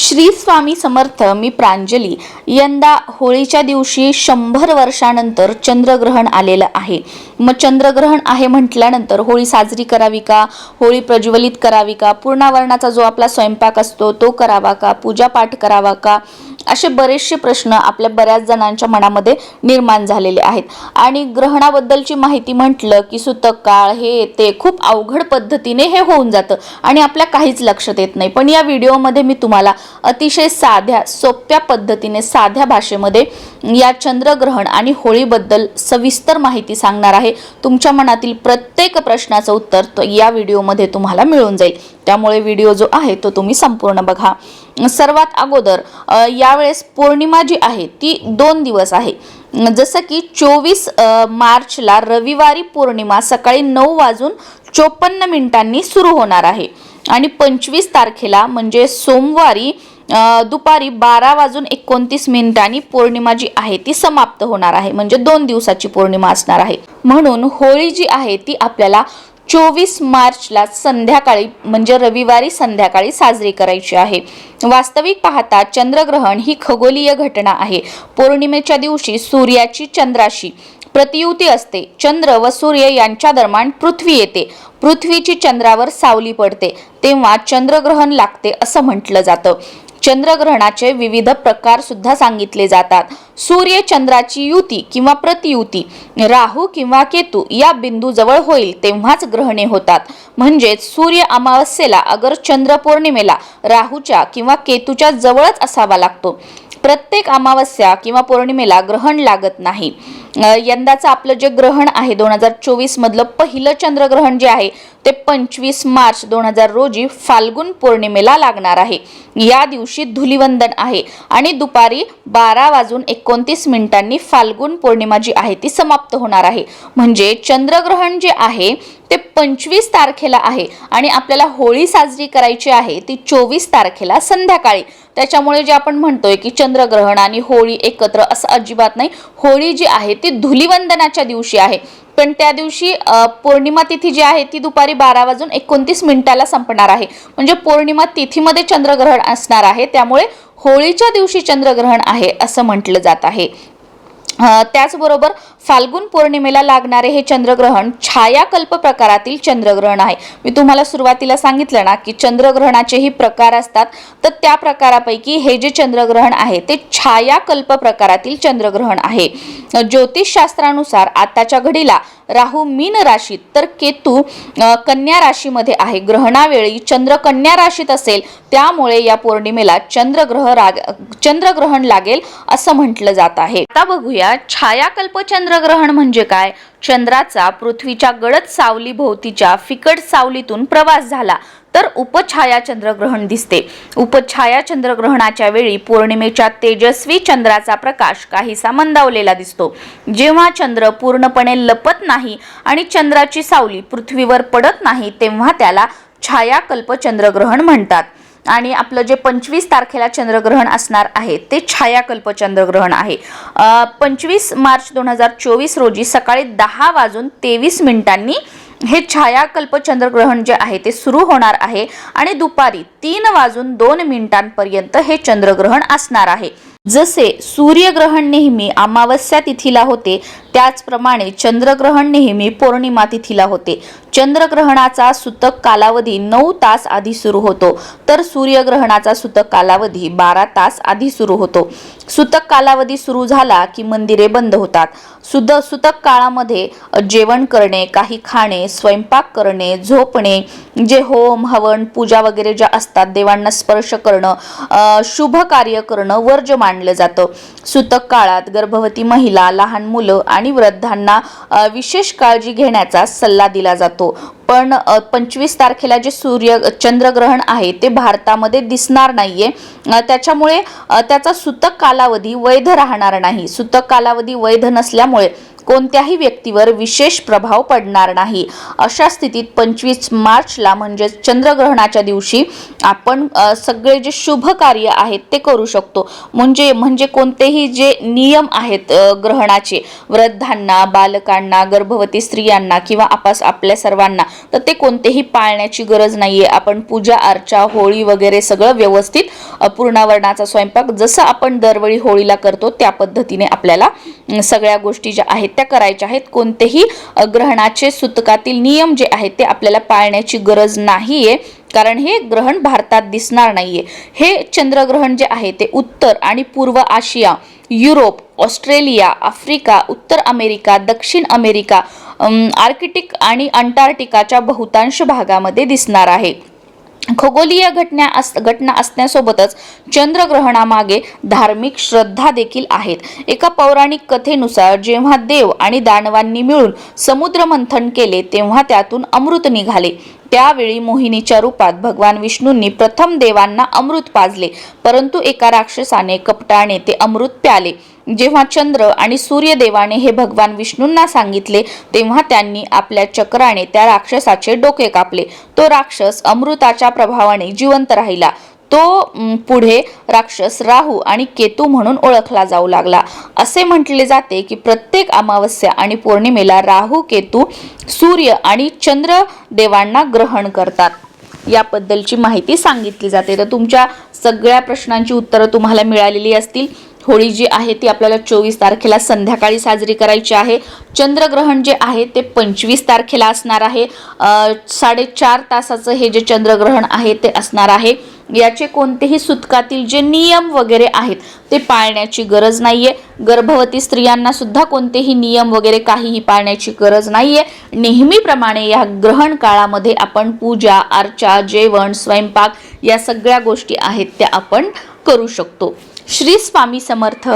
श्री स्वामी समर्थ मी प्रांजली. यंदा होळीच्या दिवशी शंभर वर्षानंतर चंद्रग्रहण आलेलं आहे. मग चंद्रग्रहण आहे म्हटल्यानंतर होळी साजरी करावी का? होळी प्रज्वलित करावी का? पूर्णावरणाचा जो आपला स्वयंपाक असतो तो करावा का? पूजापाठ करावा का? असे बरेचसे प्रश्न आपल्या बऱ्याच जणांच्या मनामध्ये निर्माण झालेले आहेत. आणि ग्रहणाबद्दलची माहिती म्हटलं की सुतक काळ हे ते खूप अवघड पद्धतीने हे होऊन जातं आणि आपल्या काहीच लक्षात येत नाही. पण या व्हिडिओमध्ये मी तुम्हाला अतिशय साध्या सोप्या पद्धतीने साध्या भाषेमध्ये या चंद्रग्रहण आणि होळीबद्दल सविस्तर माहिती सांगणार आहे. तुमच्या मनातील प्रत्येक प्रश्नाचं उत्तर तो या व्हिडिओमध्ये तुम्हाला मिळून जाईल. त्यामुळे व्हिडिओ जो आहे तो तुम्ही संपूर्ण बघा. सर्वात अगोदर यावेळेस पौर्णिमा जी आहे ती दोन दिवस आहे. जसं की चोवीस मार्चला रविवारी पौर्णिमा सकाळी नऊ वाजून चोपन्न मिनिटांनी सुरू होणार आहे. आणि पंचवीस तारखेला म्हणजे सोमवारी दुपारी बारा वाजून एकोणतीस मिनिटांनी पौर्णिमा जी आहे ती समाप्त होणार आहे. म्हणजे दोन दिवसाची पौर्णिमा असणार आहे. म्हणून होळी जी आहे ती आपल्याला चोवीस मार्चला संध्याकाळी म्हणजे रविवारी संध्याकाळी साजरी करायची आहे. वास्तविक पाहता चंद्रग्रहण ही खगोलीय घटना आहे. पौर्णिमेच्या दिवशी सूर्याची चंद्राशी प्रतियुती असते. चंद्र व सूर्य यांच्या दरम्यान पृथ्वी येते. पृथ्वीची चंद्रावर सावली पडते. तेव्हा चंद्रग्रहण लागते असं म्हटलं जातं. चंद्रग्रहणाचे विविध प्रकार सुद्धा सांगितले जातात. सूर्य चंद्राची युती किंवा प्रतियुती राहू किंवा केतू या बिंदू जवळ होईल तेव्हाच ग्रहणे होतात. म्हणजेच सूर्य अमावस्येला अगर चंद्र पौर्णिमेला राहूच्या किंवा केतूच्या जवळच असावा लागतो. प्रत्येक अमावस्या किंवा पौर्णिमेला ग्रहण लागत नाही. यंदाचं आपलं जे ग्रहण आहे दोन हजार चोवीस मधलं पहिलं चंद्रग्रहण जे आहे ते पंचवीस मार्च दोन हजार रोजी फाल्गुन पौर्णिमेला लागणार आहे. या दिवशी धुलिवंदन आहे आणि दुपारी बारा वाजून एकोणतीस मिनिटांनी फाल्गुन पौर्णिमा जी आहे ती समाप्त होणार आहे. म्हणजे चंद्रग्रहण जे आहे ते पंचवीस तारखेला आहे आणि आपल्याला होळी साजरी करायची आहे ती चोवीस तारखेला संध्याकाळी. त्याच्यामुळे जे आपण म्हणतोय की चंद्रग्रहण आणि होळी एकत्र असं अजिबात नाही. होळी जी आहे ती धुलिवंदनाच्या दिवशी आहे. पण त्या दिवशी पौर्णिमा तिथी जी आहे ती दुपारी बारा वाजून एकोणतीस मिनिटाला संपणार आहे. म्हणजे पौर्णिमा तिथीमध्ये चंद्रग्रहण असणार आहे. त्यामुळे होळीच्या दिवशी चंद्रग्रहण आहे असं म्हटलं जात आहे. त्याचबरोबर फाल्गुन पौर्णिमेला लागणारे हे चंद्रग्रहण छायाकल्प प्रकारातील चंद्रग्रहण आहे. मी तुम्हाला सुरुवातीला सांगितलं ना की चंद्रग्रहणाचेही प्रकार असतात. तर त्या प्रकारापैकी हे जे चंद्रग्रहण आहे ते छायाकल्प प्रकारातील चंद्रग्रहण आहे. ज्योतिषशास्त्रानुसार आताच्या घडीला राहू मीन राशीत तर केतू कन्या राशीमध्ये आहे. ग्रहणावेळी चंद्र कन्या राशीत असेल त्यामुळे या पौर्णिमेला चंद्रग्रह राग चंद्रग्रहण लागेल असं म्हटलं जात आहे. आता बघूया छायाकल्प चंद्रग्रहण म्हणजे काय? चंद्राचा पृथ्वीच्या गडद सावली भोवतीच्या फिकट सावलीतून प्रवास झाला तर उपछाया चंद्रग्रहण दिसते. उपछाया चंद्रग्रहणाच्या वेळी पौर्णिमेच्या तेजस्वी चंद्राचा प्रकाश काहीसा मंदावलेला दिसतो. जेव्हा चंद्र पूर्णपणे लपत नाही आणि चंद्राची सावली पृथ्वीवर पडत नाही तेव्हा त्याला छायाकल्प चंद्रग्रहण म्हणतात. आणि आपलं जे पंचवीस तारखेला चंद्रग्रहण असणार आहे ते छायाकल्प चंद्रग्रहण आहे. पंचवीस मार्च दोन हजार चोवीस रोजी सकाळी दहा वाजून तेवीस मिनिटांनी हे छायाकल्प चंद्रग्रहण जे आहे ते सुरू होणार आहे आणि दुपारी तीन वाजून दोन मिनिटांपर्यंत हे चंद्रग्रहण असणार आहे. जसे सूर्यग्रहण नेहमी अमावस्या तिथीला होते त्याचप्रमाणे चंद्रग्रहण नेहमी पौर्णिमा तिथीला होते. चंद्रग्रहणाचा सुतक कालावधी नऊ तास आधी सुरू होतो तर सूर्यग्रहणाचा सुतक कालावधी बारा तास आधी सुरू होतो. सुतक कालावधी सुरू झाला की मंदिरे बंद होतात. सुद सुतक काळामध्ये जेवण करणे काही खाणे स्वयंपाक करणे झोपणे जे होम हवन पूजा वगैरे ज्या असतात देवांना स्पर्श करणं शुभ कार्य करणं वर्ज मानलं जातं. सुतक काळात गर्भवती महिला लहान मुलं आणि वृद्धांना विशेष काळजी घेण्याचा सल्ला दिला जातो. पण पंचवीस तारखेला जे सूर्य चंद्रग्रहण आहे ते भारतामध्ये दिसणार नाहीये. त्याच्यामुळे त्याचा सुतक कालावधी वैध राहणार नाही. सुतक कालावधी वैध नसल्यामुळे कोणत्याही व्यक्तीवर विशेष प्रभाव पडणार नाही. अशा स्थितीत पंचवीस मार्चला म्हणजेच चंद्रग्रहणाच्या दिवशी आपण सगळे जे शुभ कार्य आहेत ते करू शकतो. म्हणजे म्हणजे कोणतेही जे नियम आहेत ग्रहणाचे वृद्धांना बालकांना गर्भवती स्त्रियांना किंवा आपास आपल्या सर्वांना तर ते कोणतेही पाळण्याची गरज नाहीये. आपण पूजा अर्चा होळी वगैरे सगळं व्यवस्थित पूर्णावरणाचा स्वयंपाक जसं आपण दरवेळी होळीला करतो त्या पद्धतीने आपल्याला सगळ्या गोष्टी ज्या आहेत त्या करायच्या आहेत. कोणतेही ग्रहणाचे सुतकातील नियम जे आहेत ते आपल्याला पाळण्याची गरज नाहीये. कारण हे ग्रहण भारतात दिसणार नाहीये. हे चंद्रग्रहण जे आहे ते उत्तर आणि पूर्व आशिया युरोप ऑस्ट्रेलिया आफ्रिका उत्तर अमेरिका दक्षिण अमेरिका आर्किटिक आणि अंटार्क्टिकाच्या बहुतांश भागामध्ये दिसणार आहे. खगोलीय घटना अस घटना असण्यासोबतच चंद्रग्रहणामागे धार्मिक श्रद्धा देखील आहेत. एका पौराणिक कथेनुसार जेव्हा देव आणि दानवांनी मिळून समुद्र मंथन केले तेव्हा त्यातून अमृत निघाले. त्यावेळी मोहिनीच्या रूपात भगवान विष्णूंनी प्रथम देवांना अमृत पाजले परंतु एका राक्षसाने कपटाने ते अमृत प्याले. जेव्हा चंद्र आणि सूर्यदेवाने हे भगवान विष्णूंना सांगितले तेव्हा त्यांनी आपल्या चक्राने त्या राक्षसाचे डोके कापले. तो राक्षस अमृताच्या प्रभावाने जिवंत राहिला. तो पुढे राक्षस राहू आणि केतू म्हणून ओळखला जाऊ लागला. असे म्हटले जाते की प्रत्येक अमावस्या आणि पौर्णिमेला राहू केतू सूर्य आणि चंद्र देवांना ग्रहण करतात. याबद्दलची माहिती सांगितली जाते. तर तुमच्या सगळ्या प्रश्नांची उत्तरं तुम्हाला मिळालेली असतील. होळी जी आहे ती आपल्याला चोवीस तारखेला संध्याकाळी साजरी करायची आहे. चंद्रग्रहण जे आहे ते पंचवीस तारखेला असणार आहे. साडेचार तासाचं हे जे चंद्रग्रहण आहे ते असणार आहे. याचे कोणतेही सुतकातील जे नियम वगैरे आहेत ते पाळण्याची गरज नाहीये. गर्भवती स्त्रियांना सुद्धा कोणतेही नियम वगैरे काहीही पाळण्याची गरज नाहीये. नेहमीप्रमाणे या ग्रहण काळामध्ये आपण पूजा अर्चा जेवण स्वयंपाक या सगळ्या गोष्टी आहेत त्या आपण करू शकतो. श्री स्वामी समर्थ.